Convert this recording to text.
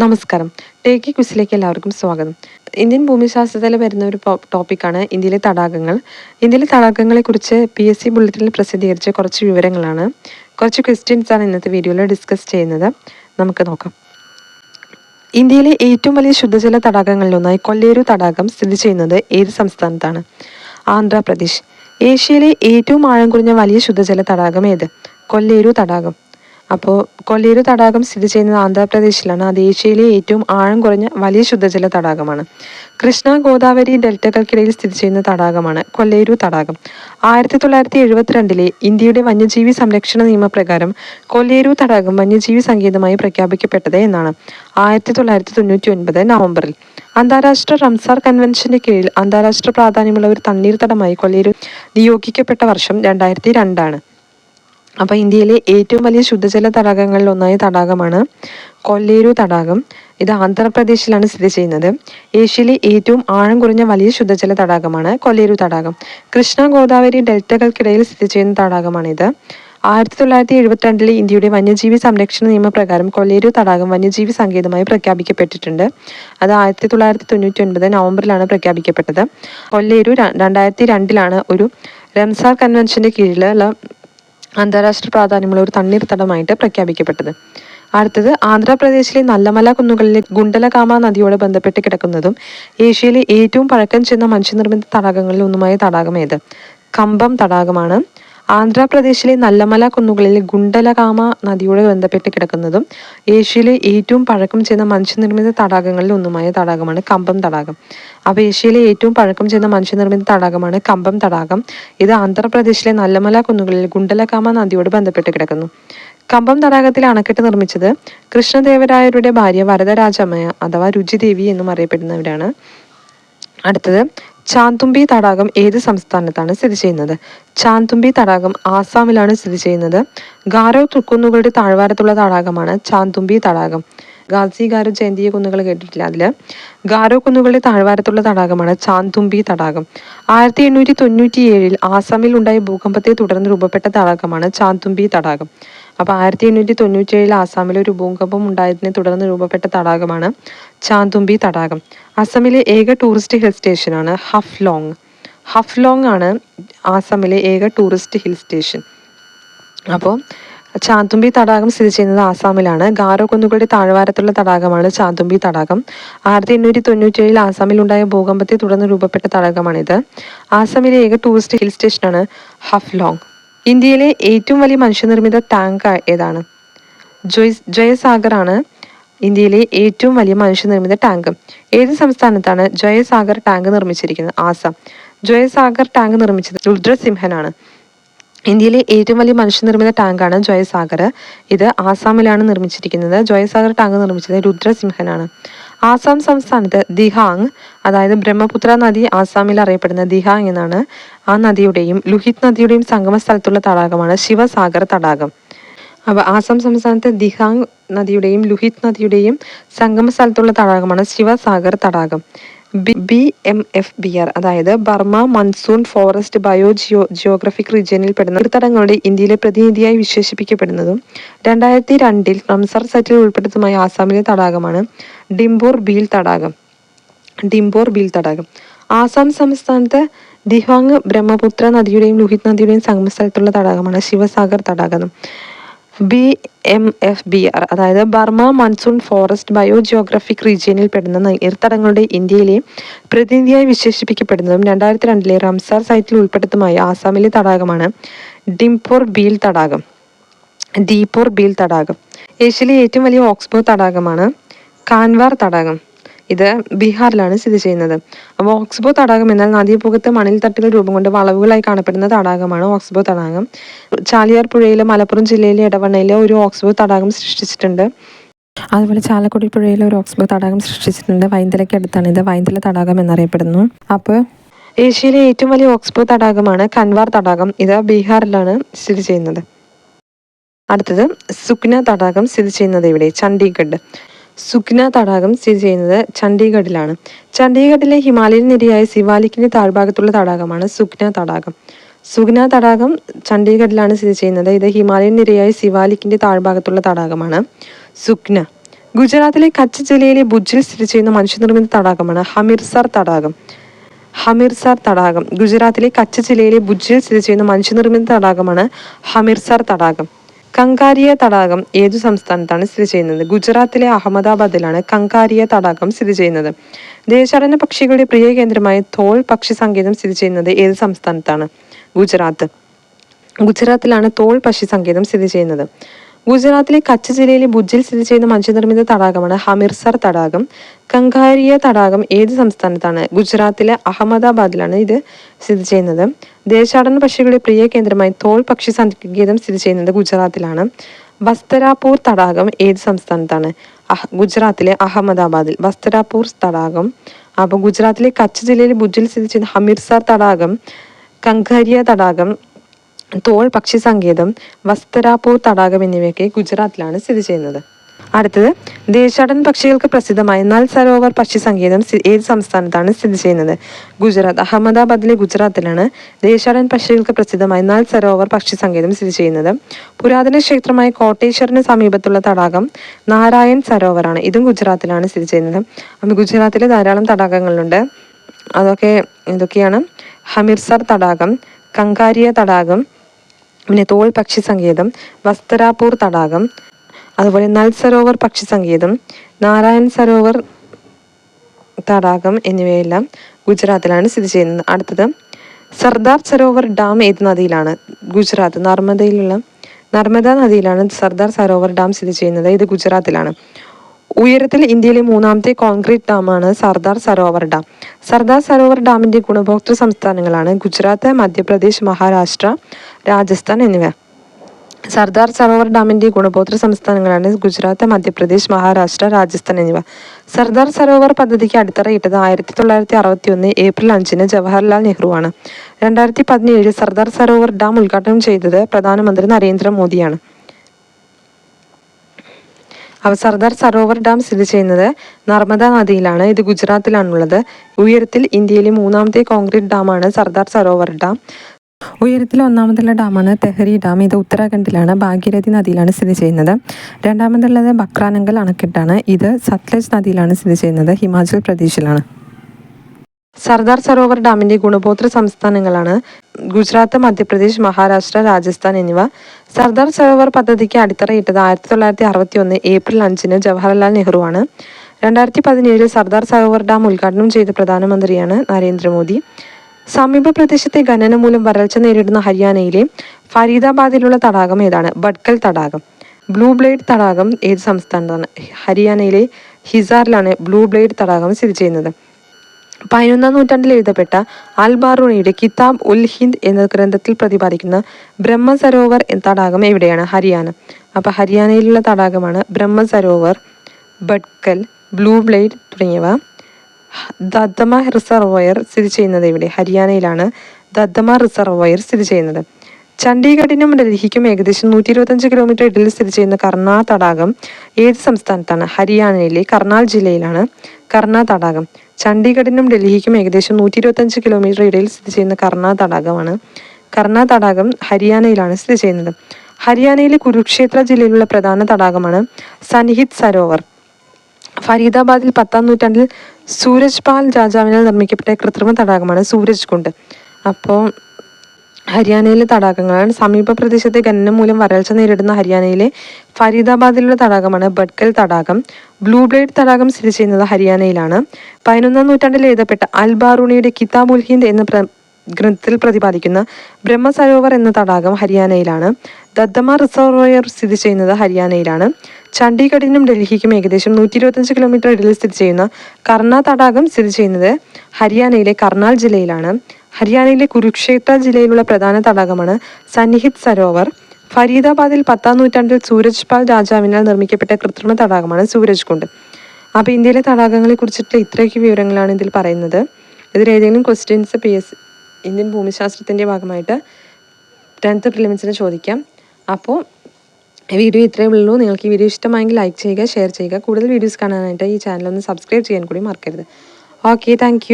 നമസ്കാരം. ടേക്കി ക്വിസിലേക്ക് എല്ലാവർക്കും സ്വാഗതം. ഇന്ത്യൻ ഭൂമിശാസ്ത്രത്തിൽ വരുന്ന ഒരു ടോപ്പിക്കാണ് ഇന്ത്യയിലെ തടാകങ്ങൾ. ഇന്ത്യയിലെ തടാകങ്ങളെക്കുറിച്ച് പി എസ് സി ബുള്ളറ്റിനിൽ പ്രസിദ്ധീകരിച്ച കുറച്ച് വിവരങ്ങളാണ്. കുറച്ച് ക്വസ്റ്റ്യൻസ് ആണ് ഇന്നത്തെ വീഡിയോയിൽ ഡിസ്കസ് ചെയ്യുന്നത്. നമുക്ക് നോക്കാം. ഇന്ത്യയിലെ ഏറ്റവും വലിയ ശുദ്ധജല തടാകങ്ങളിലൊന്നായി കൊല്ലേരു തടാകം സ്ഥിതി ചെയ്യുന്നത് ഏത് സംസ്ഥാനത്താണ്? ആന്ധ്രാപ്രദേശ്. ഏഷ്യയിലെ ഏറ്റവും ആഴം കുറഞ്ഞ വലിയ ശുദ്ധജല തടാകം ഏത്? കൊല്ലേരു തടാകം. അപ്പോൾ കൊല്ലേരു തടാകം സ്ഥിതി ചെയ്യുന്നത് ആന്ധ്രാപ്രദേശിലാണ്. അത് ഏഷ്യയിലെ ഏറ്റവും ആഴം കുറഞ്ഞ വലിയ ശുദ്ധജല തടാകമാണ്. കൃഷ്ണ ഗോദാവരി ഡെൽറ്റകൾക്കിടയിൽ സ്ഥിതി ചെയ്യുന്ന തടാകമാണ് കൊല്ലേരു തടാകം. ആയിരത്തി തൊള്ളായിരത്തി എഴുപത്തിരണ്ടിലെ ഇന്ത്യയുടെ വന്യജീവി സംരക്ഷണ നിയമപ്രകാരം കൊല്ലേരു തടാകം വന്യജീവി സങ്കേതമായി പ്രഖ്യാപിക്കപ്പെട്ടത് എന്നാണ് ആയിരത്തി തൊള്ളായിരത്തി തൊണ്ണൂറ്റി ഒൻപത് നവംബറിൽ. അന്താരാഷ്ട്ര റംസാർ കൺവെൻഷന്റെ കീഴിൽ അന്താരാഷ്ട്ര പ്രാധാന്യമുള്ള ഒരു തണ്ണീർത്തടമായി കൊല്ലേരു നിയോഗിക്കപ്പെട്ട വർഷം രണ്ടായിരത്തി രണ്ടാണ്. അപ്പോൾ ഇന്ത്യയിലെ ഏറ്റവും വലിയ ശുദ്ധജല തടാകങ്ങളിൽ ഒന്നായ തടാകമാണ് കൊല്ലേരു തടാകം. ഇത് ആന്ധ്രാപ്രദേശിലാണ് സ്ഥിതി ചെയ്യുന്നത്. ഏഷ്യയിലെ ഏറ്റവും ആഴം കുറഞ്ഞ വലിയ ശുദ്ധജല തടാകമാണ് കൊല്ലേരു തടാകം. കൃഷ്ണ ഗോദാവരി ഡെൽറ്റകൾക്കിടയിൽ സ്ഥിതി ചെയ്യുന്ന തടാകമാണിത്. ആയിരത്തി തൊള്ളായിരത്തി എഴുപത്തിരണ്ടിലെ ഇന്ത്യയുടെ വന്യജീവി സംരക്ഷണ നിയമപ്രകാരം കൊല്ലേരു തടാകം വന്യജീവി സങ്കേതമായി പ്രഖ്യാപിക്കപ്പെട്ടിട്ടുണ്ട്. അത് ആയിരത്തി തൊള്ളായിരത്തി തൊണ്ണൂറ്റി ഒൻപത് നവംബറിലാണ് പ്രഖ്യാപിക്കപ്പെട്ടത്. കൊല്ലേരു രണ്ടായിരത്തി രണ്ടിലാണ് ഒരു റംസാർ കൺവെൻഷന്റെ കീഴിലുള്ള അന്താരാഷ്ട്ര പ്രാധാന്യമുള്ള ഒരു തണ്ണീർത്തടമായിട്ട് പ്രഖ്യാപിക്കപ്പെട്ടത്. അടുത്തത് ആന്ധ്രാപ്രദേശിലെ നല്ലമല കുന്നുകളിലെ ഗുണ്ടലകാമ നദിയോട് ബന്ധപ്പെട്ട് കിടക്കുന്നതും ഏഷ്യയിലെ ഏറ്റവും പഴക്കം ചെന്ന മനുഷ്യനിർമ്മിത തടാകങ്ങളിൽ ഒന്നുമായ തടാകം ഏത് കമ്പം തടാകമാണ്. ആന്ധ്രാപ്രദേശിലെ നല്ലമല കുന്നുകളിൽ ഗുണ്ടലകാമ നദിയോട് ബന്ധപ്പെട്ട് കിടക്കുന്നതും ഏഷ്യയിലെ ഏറ്റവും പഴക്കം ചെന്ന മനുഷ്യനിർമ്മിത തടാകങ്ങളിൽ ഒന്നുമായ തടാകമാണ് കമ്പം തടാകം. അപ്പോൾ ഏഷ്യയിലെ ഏറ്റവും പഴക്കം ചെന്ന മനുഷ്യനിർമ്മിത തടാകമാണ് കമ്പം തടാകം. ഇത് ആന്ധ്രാപ്രദേശിലെ നല്ലമല കുന്നുകളിൽ ഗുണ്ടലകാമ നദിയോട് ബന്ധപ്പെട്ട് കിടക്കുന്നു. കമ്പം തടാകത്തിലെ അണക്കെട്ട് നിർമ്മിച്ചത് കൃഷ്ണദേവരായരുടെ ഭാര്യ വരദരാജമ്മയ അഥവാ രുചിദേവി എന്നും അറിയപ്പെടുന്നവരാണ്. അടുത്തത് ചാന്തുമ്പി തടാകം ഏത് സംസ്ഥാനത്താണ് സ്ഥിതി ചെയ്യുന്നത്? ചാന്തുമ്പി തടാകം ആസാമിലാണ് സ്ഥിതി ചെയ്യുന്നത്. ഗാരോ തുക്കുന്നുകളുടെ താഴ്വാരത്തുള്ള തടാകമാണ് ചാന്തുമ്പി തടാകം. ഗാസി ഗാരോ ജയന്തിയ കുന്നുകൾ കേട്ടിട്ടില്ല അതിൽ ഗാരോ കുന്നുകളുടെ താഴ്വാരത്തുള്ള തടാകമാണ് ചാന്തുമ്പി തടാകം. ആയിരത്തി എണ്ണൂറ്റി തൊണ്ണൂറ്റി ഏഴിൽ ആസാമിൽ ഉണ്ടായ ഭൂകമ്പത്തെ തുടർന്ന് രൂപപ്പെട്ട തടാകമാണ് ചാന്തുമ്പി തടാകം. അപ്പോൾ ആയിരത്തി എണ്ണൂറ്റി തൊണ്ണൂറ്റി ഏഴിൽ ആസാമിൽ ഒരു ഭൂകമ്പം ഉണ്ടായതിനെ തുടർന്ന് രൂപപ്പെട്ട തടാകമാണ് ചാന്തുമ്പി തടാകം. അസമിലെ ഏക ടൂറിസ്റ്റ് ഹിൽ സ്റ്റേഷനാണ് ഹഫ്ലോങ്. ഹഫ്ലോങ് ആണ് ആസാമിലെ ഏക ടൂറിസ്റ്റ് ഹിൽ സ്റ്റേഷൻ അപ്പോൾ ചാന്തുമ്പി തടാകം സ്ഥിതി ചെയ്യുന്നത് ആസാമിലാണ്. ഗാരോ കുന്നുകളുടെ താഴ്വാരത്തുള്ള തടാകമാണ് ചാന്തുമ്പി തടാകം. ആയിരത്തി എണ്ണൂറ്റി തൊണ്ണൂറ്റേഴിൽ ആസാമിലുണ്ടായ ഭൂകമ്പത്തെ തുടർന്ന് രൂപപ്പെട്ട തടാകമാണിത്. ആസാമിലെ ഏക ടൂറിസ്റ്റ് ഹിൽ സ്റ്റേഷനാണ് ഹഫ്ലോങ്. ഇന്ത്യയിലെ ഏറ്റവും വലിയ മനുഷ്യനിർമ്മിത ടാങ്ക് ഏതാണ്? ജോയ് ജയസാഗർ ആണ് ഇന്ത്യയിലെ ഏറ്റവും വലിയ മനുഷ്യനിർമ്മിത ടാങ്ക്. ഏത് സംസ്ഥാനത്താണ് ജയസാഗർ ടാങ്ക് നിർമ്മിച്ചിരിക്കുന്നത്? ആസാം. ജയസാഗർ ടാങ്ക് നിർമ്മിച്ചത് രുദ്രസിംഹനാണ്. ഇന്ത്യയിലെ ഏറ്റവും വലിയ മനുഷ്യനിർമ്മിത ടാങ്കാണ് ജയസാഗർ. ഇത് ആസാമിലാണ് നിർമ്മിച്ചിരിക്കുന്നത്. ജയസാഗർ ടാങ്ക് നിർമ്മിച്ചത് രുദ്രസിംഹനാണ്. ആസാം സംസ്ഥാനത്ത് ദിഹാങ് അതായത് ബ്രഹ്മപുത്ര നദി ആസാമിൽ അറിയപ്പെടുന്ന ദിഹാങ് എന്നാണ് ആ നദിയുടെയും ലുഹിത് നദിയുടെയും സംഗമ സ്ഥലത്തുള്ള തടാകമാണ് ശിവസാഗർ തടാകം. അപ്പോൾ ആസാം സംസ്ഥാനത്തെ ദിഹാങ് നദിയുടെയും ലുഹിത് നദിയുടെയും സംഗമ സ്ഥലത്തുള്ള തടാകമാണ് ശിവസാഗർ തടാകം. B B M F B R അതായത് Burma monsoon forest bio geo geographic റീജിയനിൽ പെടുന്ന തടങ്ങളുടെ ഇന്ത്യയിലെ പ്രതിനിധിയായി വിശേഷിപ്പിക്കപ്പെടുന്നതും രണ്ടായിരത്തി രണ്ടിൽ റംസാർ സൈറ്റിൽ ഉൾപ്പെടുത്തുമായ ആസാമിലെ തടാകമാണ് ഡിംബോർ ബീൽ തടാകം. ഡിംബോർ ബീൽ തടാകം. ആസാം സംസ്ഥാനത്ത് ദിഹാങ് ബ്രഹ്മപുത്ര നദിയുടെയും ലുഹിത് നദിയുടെയും സംഗമ സ്ഥലത്തുള്ള തടാകമാണ് ശിവസാഗർ തടാകം. B M F B R അതായത് Burma monsoon forest bio geographic റീജിയനിൽ പെടുന്ന നീർത്തടങ്ങളുടെ ഇന്ത്യയിലെ പ്രതിനിധിയായി വിശേഷിപ്പിക്കപ്പെടുന്നതും രണ്ടായിരത്തി രണ്ടിലെ റംസാർ സൈറ്റിൽ ഉൾപ്പെടുത്തുമായ ആസാമിലെ തടാകമാണ് ഡിംപോർ ബീൽ തടാകം. ദീപോർ ബീൽ തടാകം. ഏഷ്യയിലെ ഏറ്റവും വലിയ ഓക്സ്ബോ തടാകമാണ് കാൻവാർ തടാകം. ഇത് ബീഹാറിലാണ് സ്ഥിതി ചെയ്യുന്നത്. അപ്പോൾ ഓക്സ്ബോ തടാകം എന്നാൽ നദീപുഖത്ത് മണൽത്തട്ടുകൾ രൂപം കൊണ്ട് വളവുകളായി കാണപ്പെടുന്ന തടാകമാണ് ഓക്സ്ബോ തടാകം. ചാലിയാർ പുഴയിലെ മലപ്പുറം ജില്ലയിലെ ഇടവണ്ണയിലെ ഒരു ഓക്സ്ബോ തടാകം സൃഷ്ടിച്ചിട്ടുണ്ട്. അതുപോലെ ചാലക്കുടി പുഴയിൽ ഒരു ഓക്സ്ബോ തടാകം സൃഷ്ടിച്ചിട്ടുണ്ട്. വൈന്തലയ്ക്ക് അടുത്താണ് ഇത്. വൈന്തല തടാകം എന്നറിയപ്പെടുന്നു. അപ്പോൾ ഏഷ്യയിലെ ഏറ്റവും വലിയ ഓക്സ്ബോ തടാകമാണ് കൻവാർ തടാകം. ഇത് ബീഹാറിലാണ് സ്ഥിതി ചെയ്യുന്നത്. അടുത്തത് സുക്ന തടാകം സ്ഥിതി ചെയ്യുന്നത് ഇവിടെ ചണ്ഡീഗഡ്. സുക്ന തടാകം സ്ഥിതി ചെയ്യുന്നത് ചണ്ഡീഗഡിലാണ്. ചണ്ഡീഗഡിലെ ഹിമാലയൻ നിരയായ സിവാലിക്കിന്റെ താഴ്ഭാഗത്തുള്ള തടാകമാണ് സുക്ന തടാകം. സുഗ്ന തടാകം ചണ്ഡീഗഡിലാണ് സ്ഥിതി ചെയ്യുന്നത്. ഇത് ഹിമാലയൻ നിരയായ സിവാലിക്കിന്റെ താഴ്ഭാഗത്തുള്ള തടാകമാണ് സുക്ന ഗുജറാത്തിലെ കച്ച് ജില്ലയിലെ ഭുജിൽ സ്ഥിതി ചെയ്യുന്ന മനുഷ്യനിർമ്മിത തടാകമാണ് ഹമിർസർ തടാകം. ഹമിർസർ തടാകം. ഗുജറാത്തിലെ കച്ച് ജില്ലയിലെ ഭുജിൽ സ്ഥിതി ചെയ്യുന്ന മനുഷ്യനിർമ്മിത തടാകമാണ് ഹമിർസർ തടാകം. കങ്കാരിയ തടാകം ഏതു സംസ്ഥാനത്താണ് സ്ഥിതി ചെയ്യുന്നത്? ഗുജറാത്തിലെ അഹമ്മദാബാദിലാണ് കങ്കാരിയ തടാകം സ്ഥിതി ചെയ്യുന്നത്. ദേശാടന പക്ഷികളുടെ പ്രിയ കേന്ദ്രമായ തോൾ പക്ഷി സങ്കേതം സ്ഥിതി ചെയ്യുന്നത് ഏത് സംസ്ഥാനത്താണ്? ഗുജറാത്ത്. ഗുജറാത്തിലാണ് തോൾ പക്ഷി സങ്കേതം സ്ഥിതി ചെയ്യുന്നത്. ഗുജറാത്തിലെ കച്ച് ജില്ലയിലെ ഭുജിൽ സ്ഥിതി ചെയ്യുന്ന മനുഷ്യനിർമ്മിത തടാകമാണ് ഹമിർസർ തടാകം. കങ്കാരിയ തടാകം ഏത് സംസ്ഥാനത്താണ്? ഗുജറാത്തിലെ അഹമ്മദാബാദിലാണ് ഇത് സ്ഥിതി ചെയ്യുന്നത്. ദേശാടന പക്ഷികളുടെ പ്രിയ കേന്ദ്രമായി തോൾ പക്ഷി സങ്കേതം സ്ഥിതി ചെയ്യുന്നത് ഗുജറാത്തിലാണ്. വസ്തരാപൂർ തടാകം ഏത് സംസ്ഥാനത്താണ്? ഗുജറാത്തിലെ അഹമ്മദാബാദിൽ. വസ്തരാപൂർ തടാകം. അപ്പോൾ ഗുജറാത്തിലെ കച്ച് ജില്ലയിലെ ഭുജിൽ സ്ഥിതി ചെയ്യുന്ന ഹമിർസർ തടാകം കങ്കാരിയ തടാകം തോൾ പക്ഷി സങ്കേതം വസ്തരാപൂർ തടാകം എന്നിവയൊക്കെ ഗുജറാത്തിലാണ് സ്ഥിതി ചെയ്യുന്നത്. അടുത്തത് ദേശാടൻ പക്ഷികൾക്ക് പ്രസിദ്ധമായ നൽ സരോവർ പക്ഷി സങ്കേതം ഏത് സംസ്ഥാനത്താണ് സ്ഥിതി ചെയ്യുന്നത്? ഗുജറാത്ത് അഹമ്മദാബാദിലെ ഗുജറാത്തിലാണ് ദേശാടൻ പക്ഷികൾക്ക് പ്രസിദ്ധമായ നൽ സരോവർ പക്ഷി സങ്കേതം സ്ഥിതി ചെയ്യുന്നത്. പുരാതന ക്ഷേത്രമായ കോട്ടേശ്വറിന് സമീപത്തുള്ള തടാകം നാരായൺ സരോവറാണ്. ഇതും ഗുജറാത്തിലാണ് സ്ഥിതി ചെയ്യുന്നത്. അപ്പം ഗുജറാത്തിലെ ധാരാളം തടാകങ്ങളുണ്ട്. അതൊക്കെ എന്തൊക്കെയാണ് ഹമിർസർ തടാകം കങ്കാരിയ തടാകം പിന്നെ തോൾ പക്ഷി സങ്കേതം വസ്തരാപൂർ തടാകം അതുപോലെ നൽ സരോവർ പക്ഷി സങ്കേതം നാരായൺ സരോവർ തടാകം എന്നിവയെല്ലാം ഗുജറാത്തിലാണ് സ്ഥിതി ചെയ്യുന്നത്. അടുത്തത് സർദാർ സരോവർ ഡാം ഏത് നദിയിലാണ് ഗുജറാത്ത് നർമ്മദയിലുള്ള നർമ്മദ നദിയിലാണ് സർദാർ സരോവർ ഡാം സ്ഥിതി ചെയ്യുന്നത് ഇത് ഗുജറാത്തിലാണ്. ഉയരത്തിൽ ഇന്ത്യയിലെ മൂന്നാമത്തെ കോൺക്രീറ്റ് ഡാമാണ് സർദാർ സരോവർ ഡാം. സർദാർ സരോവർ ഡാമിന്റെ ഗുണഭോക്തൃ സംസ്ഥാനങ്ങളാണ് ഗുജറാത്ത് മധ്യപ്രദേശ് മഹാരാഷ്ട്ര രാജസ്ഥാൻ എന്നിവ. സർദാർ സരോവർ ഡാമിന്റെ ഗുണഭോത്ര സംസ്ഥാനങ്ങളാണ് ഗുജറാത്ത് മധ്യപ്രദേശ് മഹാരാഷ്ട്ര രാജസ്ഥാൻ എന്നിവ. സർദാർ സരോവർ പദ്ധതിക്ക് അടിത്തറയിട്ടത് ആയിരത്തി തൊള്ളായിരത്തി അറുപത്തി ഒന്ന് ഏപ്രിൽ അഞ്ചിന് ജവഹർലാൽ നെഹ്റുവാണ് രണ്ടായിരത്തി പതിനേഴ് സർദാർ സരോവർ ഡാം ഉദ്ഘാടനം ചെയ്തത് പ്രധാനമന്ത്രി നരേന്ദ്രമോദിയാണ്. അവ സർദാർ സരോവർ ഡാം സ്ഥിതി ചെയ്യുന്നത് നർമ്മദ നദിയിലാണ്. ഇത് ഗുജറാത്തിലാണുള്ളത്. ഉയരത്തിൽ ഇന്ത്യയിലെ മൂന്നാമത്തെ കോൺക്രീറ്റ് ഡാമാണ് സർദാർ സരോവർ ഡാം. ഉയരത്തിൽ ഒന്നാമതുള്ള ഡാമാണ് തെഹരി ഡാം. ഇത് ഉത്തരാഖണ്ഡിലാണ് ഭാഗീരഥി നദിയിലാണ് സ്ഥിതി ചെയ്യുന്നത്. രണ്ടാമതുള്ളത് ബക്രാനങ്കൽ അണക്കെട്ടാണ്. ഇത് സത്ലജ് നദിയിലാണ് സ്ഥിതി ചെയ്യുന്നത് ഹിമാചൽ പ്രദേശിലാണ്. സർദാർ സരോവർ ഡാമിന്റെ ഗുണഭോത്ര സംസ്ഥാനങ്ങളാണ് ഗുജറാത്ത് മധ്യപ്രദേശ് മഹാരാഷ്ട്ര രാജസ്ഥാൻ എന്നിവ. സർദാർ സരോവർ പദ്ധതിക്ക് അടിത്തറയിട്ടത് ആയിരത്തി തൊള്ളായിരത്തി അറുപത്തി ഒന്ന് ഏപ്രിൽ അഞ്ചിന് ജവഹർലാൽ നെഹ്റുവാണ്. രണ്ടായിരത്തി പതിനേഴിൽ സർദാർ സരോവർ ഡാം ഉദ്ഘാടനം ചെയ്ത പ്രധാനമന്ത്രിയാണ് നരേന്ദ്രമോദി. സമീപ പ്രദേശത്തെ ഖനനം മൂലം വരൾച്ച നേരിടുന്ന ഹരിയാനയിലെ ഫരീദാബാദിലുള്ള തടാകം ഏതാണ്? ബഡ്കൽ തടാകം. ബ്ലൂ ബ്ലേഡ് തടാകം ഏത് സംസ്ഥാനത്താണ്? ഹരിയാനയിലെ ഹിസാറിലാണ് ബ്ലൂ ബ്ലേഡ് തടാകം സ്ഥിതി ചെയ്യുന്നത്. പതിനൊന്നാം നൂറ്റാണ്ടിൽ എഴുതപ്പെട്ട അൽ ബാറൂണിയുടെ കിതാബ് ഉൽ ഹിന്ദ് എന്ന ഗ്രന്ഥത്തിൽ പ്രതിപാദിക്കുന്ന ബ്രഹ്മസരോവർ എന്ന തടാകം എവിടെയാണ്? ഹരിയാന. അപ്പോൾ ഹരിയാനയിലുള്ള തടാകമാണ് ബ്രഹ്മ സരോവർ ബഡ്കൽ ബ്ലൂ ബ്ലേഡ് തുടങ്ങിയവ. ദദ്ദമ റിസർവോയർ സ്ഥിതി ചെയ്യുന്നത് ഇവിടെ ഹരിയാനയിലാണ് ദദ്ദമ റിസർവോയർ സ്ഥിതി ചെയ്യുന്നത്. ചണ്ഡീഗഡിനും ഡൽഹിക്കും ഏകദേശം നൂറ്റി ഇരുപത്തഞ്ച് കിലോമീറ്റർ ഇടയിൽ സ്ഥിതി ചെയ്യുന്ന കർണാ തടാകം ഏത് സംസ്ഥാനത്താണ്. ഹരിയാനയിലെ കർണാൽ ജില്ലയിലാണ് കർണാ തടാകം. ചണ്ഡീഗഡിനും ഡൽഹിക്കും ഏകദേശം നൂറ്റി ഇരുപത്തഞ്ച് കിലോമീറ്റർ ഇടയിൽ സ്ഥിതി ചെയ്യുന്ന കർണാ തടാകമാണ്. കർണാ തടാകം ഹരിയാനയിലാണ് സ്ഥിതി ചെയ്യുന്നത്. ഹരിയാനയിലെ കുരുക്ഷേത്ര ജില്ലയിലുള്ള പ്രധാന തടാകമാണ് സൻഹിത് സരോവർ. ഫരീദാബാദിൽ പത്താം നൂറ്റാണ്ടിൽ സൂരജ് പാൽ രാജാവിനാൽ നിർമ്മിക്കപ്പെട്ട കൃത്രിമ തടാകമാണ് സൂരജ് കുണ്ട്. അപ്പോൾ ഹരിയാനയിലെ തടാകങ്ങളാണ്. സമീപ പ്രദേശത്തെ ഖനനം മൂലം വരൾച്ച നേരിടുന്ന ഹരിയാനയിലെ ഫരീദാബാദിലുള്ള തടാകമാണ് ബഡ്കൽ തടാകം. ബ്ലൂ ബ്ലേഡ് തടാകം സ്ഥിതി ചെയ്യുന്നത് ഹരിയാനയിലാണ്. പതിനൊന്നാം നൂറ്റാണ്ടിൽ എഴുതപ്പെട്ട അൽ ബാറൂണിയുടെ കിതാബ് ഉൽ ഹിന്ദ് എന്ന ഗ്രന്ഥത്തിൽ പ്രതിപാദിക്കുന്ന ബ്രഹ്മസരോവർ എന്ന തടാകം ഹരിയാനയിലാണ്. ദദ്ദമ റിസർവോയർ സ്ഥിതി ചെയ്യുന്നത് ഹരിയാനയിലാണ്. ചണ്ഡീഗഡിനും ഡൽഹിക്കും ഏകദേശം നൂറ്റി ഇരുപത്തഞ്ച് കിലോമീറ്റർ ഇടയിൽ സ്ഥിതി ചെയ്യുന്ന കർണ തടാകം സ്ഥിതി ചെയ്യുന്നത് ഹരിയാനയിലെ കർണാൽ ജില്ലയിലാണ്. ഹരിയാനയിലെ കുരുക്ഷേത്ര ജില്ലയിലുള്ള പ്രധാന തടാകമാണ് സന്നിഹിത് സരോവർ. ഫരീദാബാദിൽ പത്താം നൂറ്റാണ്ടിൽ സൂരജ് പാൽ രാജാവിനാൽ നിർമ്മിക്കപ്പെട്ട കൃത്രിമ തടാകമാണ് സൂരജ് കുണ്ട്. അപ്പോൾ ഇന്ത്യയിലെ തടാകങ്ങളെ കുറിച്ചിട്ടുള്ള ഇത്രയൊക്കെ വിവരങ്ങളാണ് ഇതിൽ പറയുന്നത്. ഇതിൽ ഏതെങ്കിലും ക്വസ്റ്റ്യൻസ് പി എസ് ഇന്ത്യൻ ഭൂമിശാസ്ത്രത്തിന്റെ ഭാഗമായിട്ട് ടെൻത്ത് പ്രിലിമിൻസിന് ചോദിക്കാം. അപ്പോൾ വീഡിയോ ഇത്രയേ ഉള്ളൂ. നിങ്ങൾക്ക് ഈ വീഡിയോ ഇഷ്ടമായെങ്കിൽ ലൈക്ക് ചെയ്യുക ഷെയർ ചെയ്യുക. കൂടുതൽ വീഡിയോസ് കാണാനായിട്ട് ഈ ചാനൽ ഒന്ന് സബ്സ്ക്രൈബ് ചെയ്യാൻ കൂടി മറക്കരുത്. Okay thank